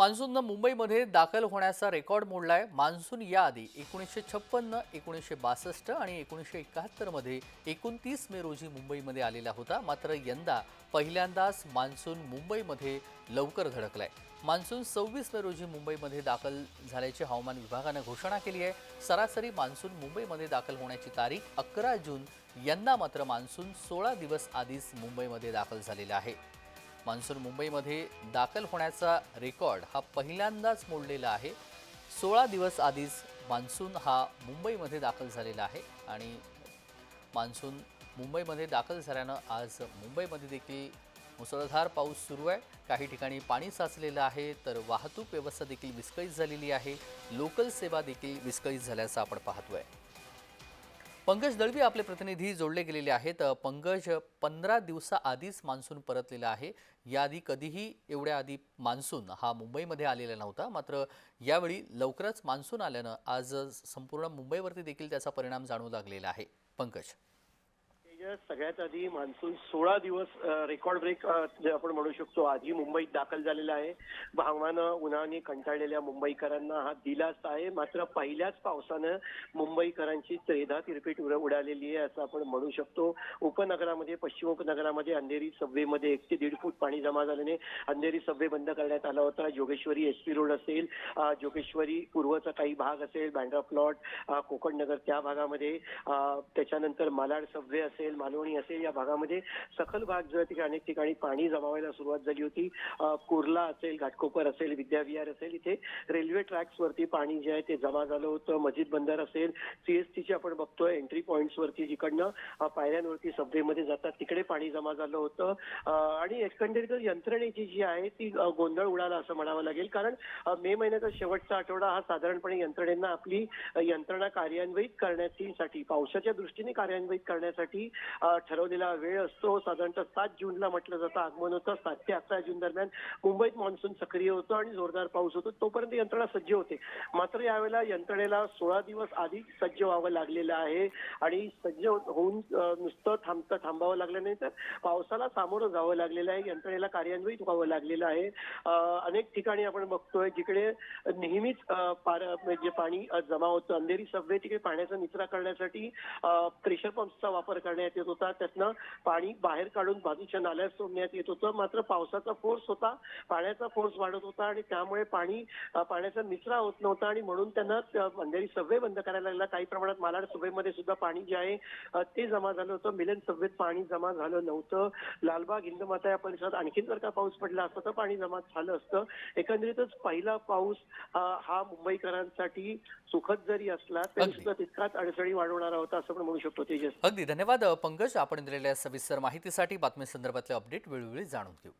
मान्सूननं मुंबईमध्ये दाखल होण्याचा रेकॉर्ड मोडलाय. मान्सून याआधी एकोणीसशे छप्पन्न एकोणीसशे बासष्ट आणि एकोणीसशे एकाहत्तरमध्ये एकोणतीस मे रोजी मुंबईमध्ये आलेला होता. मात्र यंदा पहिल्यांदाच मान्सून मुंबईमध्ये लवकर धडकलाय. मान्सून सव्वीस मे रोजी मुंबईमध्ये दाखल झाल्याची हवामान विभागानं घोषणा केली आहे. सरासरी मान्सून मुंबईमध्ये दाखल होण्याची तारीख अकरा जून. यंदा मात्र मान्सून सोळा दिवस आधीच मुंबईमध्ये दाखल झालेला आहे. मान्सून मुंबईमध्ये दाखल होण्याचा रेकॉर्ड हा पहिल्यांदाच मोडलेला आहे. सोळा दिवस आधीच मान्सून हा मुंबईमध्ये दाखल झालेला आहे आणि मान्सून मुंबईमध्ये दाखल झाल्यानं आज मुंबईमध्ये देखील मुसळधार पाऊस सुरू आहे. काही ठिकाणी पाणी साचलेलं आहे तर वाहतूक व्यवस्था देखील विस्कळीत झालेली आहे. लोकल सेवा देखील विस्कळीत झाल्याचं आपण पाहतोय. पंकज दळवी आपले प्रतिनिधी जोडले गेलेले आहेत. पंकज पंधरा दिवसाआधीच मान्सून परतलेला आहे. याआधी कधीही एवढ्या आधी मान्सून हा मुंबईमध्ये आलेला नव्हता. मात्र यावेळी लवकरच मान्सून आल्यानं आज संपूर्ण मुंबईवरती देखील त्याचा परिणाम जाणवू लागलेला आहे. पंकज. म्हणजे सगळ्यात आधी मान्सून सोळा दिवस रेकॉर्ड ब्रेक आपण म्हणू शकतो आधी मुंबईत दाखल झालेला आहे. भावानं उन्हाने कंटाळलेल्या मुंबईकरांना हा दिलासा आहे. मात्र पहिल्याच पावसानं मुंबईकरांची त्रेधा तिरपीट उडालेली आहे असं आपण म्हणू शकतो. उपनगरामध्ये पश्चिम उपनगरामध्ये अंधेरी सबवेमध्ये एक ते दीड फूट पाणी जमा झाल्याने अंधेरी सबवे बंद करण्यात आला होता. जोगेश्वरी एस पी रोड असेल जोगेश्वरी पूर्वचा काही भाग असेल बँड्रा प्लॉट कोकण नगर त्या भागामध्ये त्याच्यानंतर मालाड सबवे असेल मालवणी असेल या भागामध्ये सखल भाग जो आहे अनेक ठिकाणी पाणी जमावायला सुरुवात झाली होती. कुर्ला असेल घाटकोपर असेल विद्याविहार असेल इथे रेल्वे ट्रॅक्सवरती पाणी जे आहे ते जमा झालं होतं. मस्जिद बंदर असेल सीएसटीचे आपण बघतोय एंट्री पॉइंट्स वरती जिकडनं पायऱ्यांवरती सबवेमध्ये जातात तिकडे पाणी जमा झालं होतं. आणि एकंदरीत यंत्रणेची जी आहे ती गोंधळ उडाला असं म्हणावं लागेल. कारण मे महिन्याचा शेवटचा आठवडा हा साधारणपणे यंत्रणेंना आपली यंत्रणा कार्यान्वित करण्यासाठी पावसाच्या दृष्टीने कार्यान्वित करण्यासाठी ठरवलेला वेळ असतो. साधारणतः सात जूनला म्हटलं जातं आगमन होतं. सात ते अकरा जून दरम्यान मुंबईत मान्सून सक्रिय होतो आणि जोरदार पाऊस होतो. तोपर्यंत यंत्रणा सज्ज होते. मात्र यावेळेला यंत्रणेला सोळा दिवस आधी सज्ज व्हावं लागलेलं आहे आणि सज्ज होऊन नुसतं थांबतं थांबावं लागलं नाही तर पावसाला सामोरं जावं लागलेलं आहे. यंत्रणेला कार्यान्वित व्हावं लागलेलं आहे. अनेक ठिकाणी आपण बघतोय जिकडे नेहमीच जे पार म्हणजे पाणी जमा होतं. अंधेरी सबवे तिकडे पाण्याचा निचरा करण्यासाठी प्रेशर पंप्सचा वापर करण्यात येत होता. त्यातनं पाणी बाहेर काढून बाजूच्या नाल्यात सोडण्यात येत होतं. मात्र पावसाचा फोर्स होता. पाण्याचा फोर्स वाढत होता आणि त्यामुळे पाणी पाण्याचा निचरा होत नव्हता आणि म्हणून त्यांना अंधेरी सबवे बंद करायला लागला. काही प्रमाणात मालाड सबवेमध्ये सुद्धा पाणी जे आहे ते जमा झालं होतं. मिलन सबवेत पाणी जमा झालं नव्हतं. लालबाग हिंदमाता या परिसरात आणखीन जर का पाऊस पडला असता तर पाणी जमा झालं असतं. एकंदरीतच पहिला पाऊस हा मुंबईकरांसाठी सुखद जरी असला तरी. सुद्धा तितकाच अडचणी वाढवणारा होता असं पण म्हणू शकतो तेजस. अगदी. धन्यवाद पंकज आपण दिलेल्या सविस्तर माहितीसाठी बातमी संदर्भातले अपडेट वेळोवेळी जाणून घेऊ.